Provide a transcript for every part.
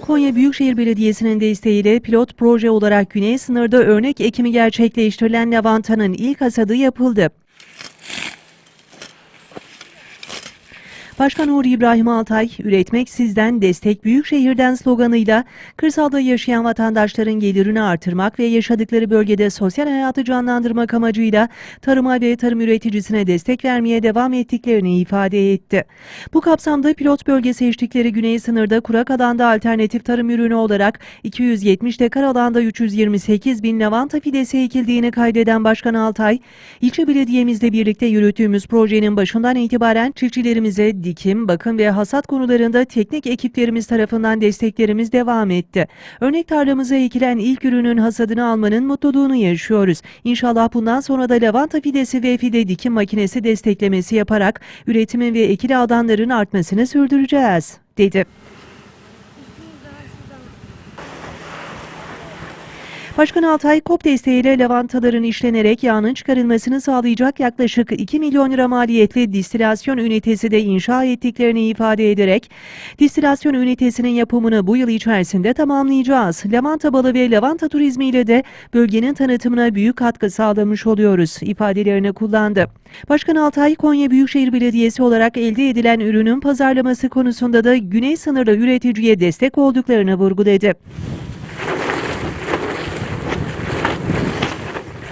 Konya Büyükşehir Belediyesi'nin desteğiyle pilot proje olarak güney sınırda örnek ekimi gerçekleştirilen lavantanın ilk hasadı yapıldı. Başkan Uğur İbrahim Altay, üretmek sizden, destek büyükşehirden sloganıyla kırsalda yaşayan vatandaşların gelirini artırmak ve yaşadıkları bölgede sosyal hayatı canlandırmak amacıyla tarıma ve tarım üreticisine destek vermeye devam ettiklerini ifade etti. Bu kapsamda pilot bölge seçtikleri güney sınırda kurak alanda alternatif tarım ürünü olarak 270 dekar alanda 328 bin lavanta fidesi ekildiğini kaydeden Başkan Altay, ilçe belediyemizle birlikte yürüttüğümüz projenin başından itibaren çiftçilerimize dikim, bakım ve hasat konularında teknik ekiplerimiz tarafından desteklerimiz devam etti. Örnek tarlamıza ekilen ilk ürünün hasadını almanın mutluluğunu yaşıyoruz. İnşallah bundan sonra da lavanta fidesi ve fide dikim makinesi desteklemesi yaparak üretimin ve ekili alanların artmasını sürdüreceğiz, dedi. Başkan Altay, KOP desteğiyle lavantaların işlenerek yağının çıkarılmasını sağlayacak yaklaşık 2 milyon lira maliyetli distilasyon ünitesi de inşa ettiklerini ifade ederek, distilasyon ünitesinin yapımını bu yıl içerisinde tamamlayacağız. Lavanta balı ve lavanta turizmiyle de bölgenin tanıtımına büyük katkı sağlamış oluyoruz ifadelerini kullandı. Başkan Altay, Konya Büyükşehir Belediyesi olarak elde edilen ürünün pazarlaması konusunda da güney sınırda üreticiye destek olduklarını vurguladı.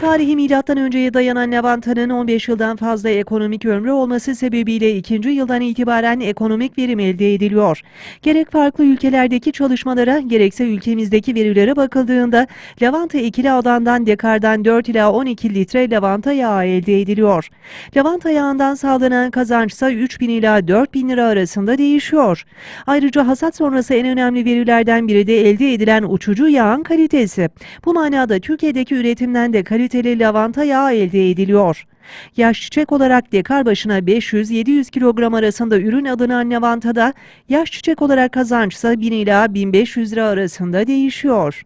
Tarihi milattan önceye dayanan lavantanın 15 yıldan fazla ekonomik ömrü olması sebebiyle ikinci yıldan itibaren ekonomik verim elde ediliyor. Gerek farklı ülkelerdeki çalışmalara gerekse ülkemizdeki verilere bakıldığında lavanta ekili alandan dekardan 4 ila 12 litre lavanta yağı elde ediliyor. Lavanta yağından sağlanan kazançsa 3000 ila 4000 lira arasında değişiyor. Ayrıca hasat sonrası en önemli verilerden biri de elde edilen uçucu yağın kalitesi. Bu manada Türkiye'deki üretimden de kaliteli lavanta yağı elde ediliyor. Yaş çiçek olarak dekar başına 500-700 kilogram arasında ürün alınan lavantada yaş çiçek olarak kazançsa 1000 ila 1500 lira arasında değişiyor.